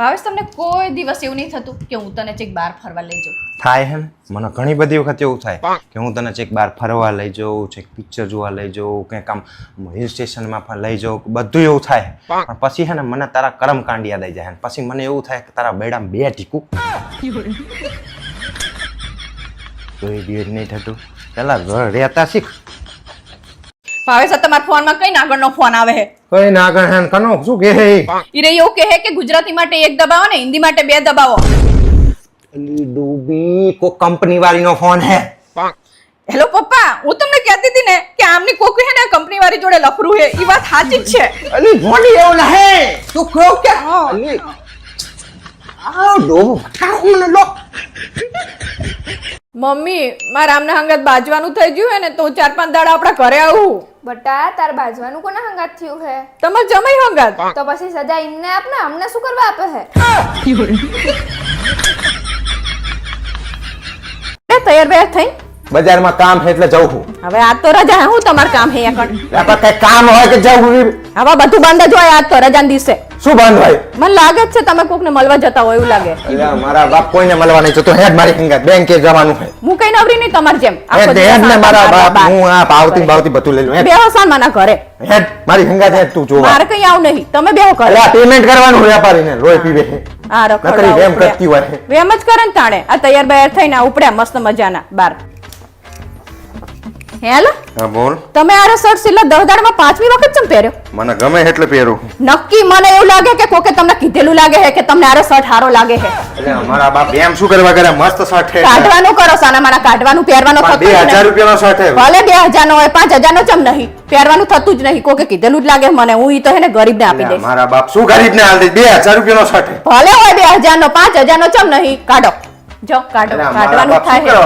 ભાવેશ તમને કોઈ દિવસ એવું નહીં થતું કે હું તને ચેક બહાર ફરવા લઈ જાઉં? થાય હે ને? મને ઘણી બધી વખત એવું થાય કે હું તને ચેક બહાર ફરવા લઈ જાઉં ચેક પિક્ચર જોવા લઈ જાઉં કંઈક આમ હિલ સ્ટેશનમાં પણ લઈ જાઉં બધું એવું થાય. પણ પછી છે ને મને તારા કરમ કાંડ યાદ આવી જાય પછી મને એવું થાય કે તારા બેડામાં બે ટીકું. કોઈ દિવસ નહીં થતું. પેલા ઘર રહેતા શીખ. ભાવેશ આ તમારા ફોનમાં કઈ નાગણનો ફોન આવે છે? કઈ નાગણ હેન કનો શું કહે હે ઈ રે એવું કહે કે ગુજરાતી માટે એક દબાવો ને હિન્દી માટે બે દબાવો? ડૂબી કો કંપની વાળીનો ફોન હે હેલો પપ્પા હું તમને કહેતી હતી ને કે આમની કોક હે ને કંપની વાળી જોડે લફરું હે ઈ વાત સાચી જ છે. અલી ભોંડી એવું નહીં તું કહો કે અલી. આ ડોબો મને લો. મમ્મી મારા આમના હંગત બાજવાનું થઈ ગયું હે ને તો ચાર પાંચ દાડા આપણા ઘરે આવું. બટા તાર બાજવાનું કોના હંગાત થયું હે? તમારે જમાઈ હંગત? તો પછી સજા ઇમને આપ ને અમને શું કરવા આપે હે? એ તૈયાર બેર થઈ? બજારમાં કામ છે એટલે જઉં છું. હવે આજ તો રજા હું તમારું કામ હે એકણ કામ હોય કે જવું? હવે બધું બંધ જ હોય આજ તો રજા દિવસે. શું બાંધવાય મને લાગે છે તમે કોકને મળવા જતા હોય એવું લાગે. એટલે મારા બાપ કોઈને મળવા નહીં જતો. હેડ મારી હંગાત. બેંકે જવાનું છે હું કઈ નવરી નહીં તમારી જેમ. હેડ હેડ ને મારા બાપ. હું આ પાવતી બાવતી બધું લઈ લઉં. હેડ. બેહો સાન માના ઘરે. હેડ મારી હંગાત હેડ તું જોવા. મારે કઈ આવું નહીં. તમે બેહો ઘરે. એટલે પેમેન્ટ કરવાનું વેપારીને. લોહી પીવે આ નકરી વેમ કરતી હોય વેમ જ કરે ને તાણે. આ તૈયાર બૈયાર થઈને ઉપડ્યા મસ્ત મજાના. બાર. હેલો. હા બોલ. તમે આ શર્ટ સિલ્લા દસ દાડામાં પાંચમી વખત ચમ પહેર્યો? મને ગમે એટલે પહેરું. નક્કી મને એવું લાગે કે કોકે તમને કીધેલું લાગે છે કે તમને આરો શર્ટ હારો લાગે છે એટલે અમારા બાપ એમ શું કરવા કરે? મસ્ત શર્ટ છે કાઢવાનું કરો સાના મારા કાઢવાનું પહેરવાનો હજાર નહીં. રૂપિયાનો શર્ટ છે ભલે બે હજાર નો હોય પાંચ હજાર નો ચમ નહીં. પહેરવાનું થતું જ નહીં. કોકે કીધેલું જ લાગે મને હું ઈ તો હે ને ગરીબ આપી દે દઈશ. મારા બાપ શું ગરીબને હાલ દે 2000 રૂપિયાનો શર્ટ ભલે હોય બે હજાર નો પાંચ હજાર નો ચમ નહીં. કાઢો. જો કાઢો. કાઢવાનું થાય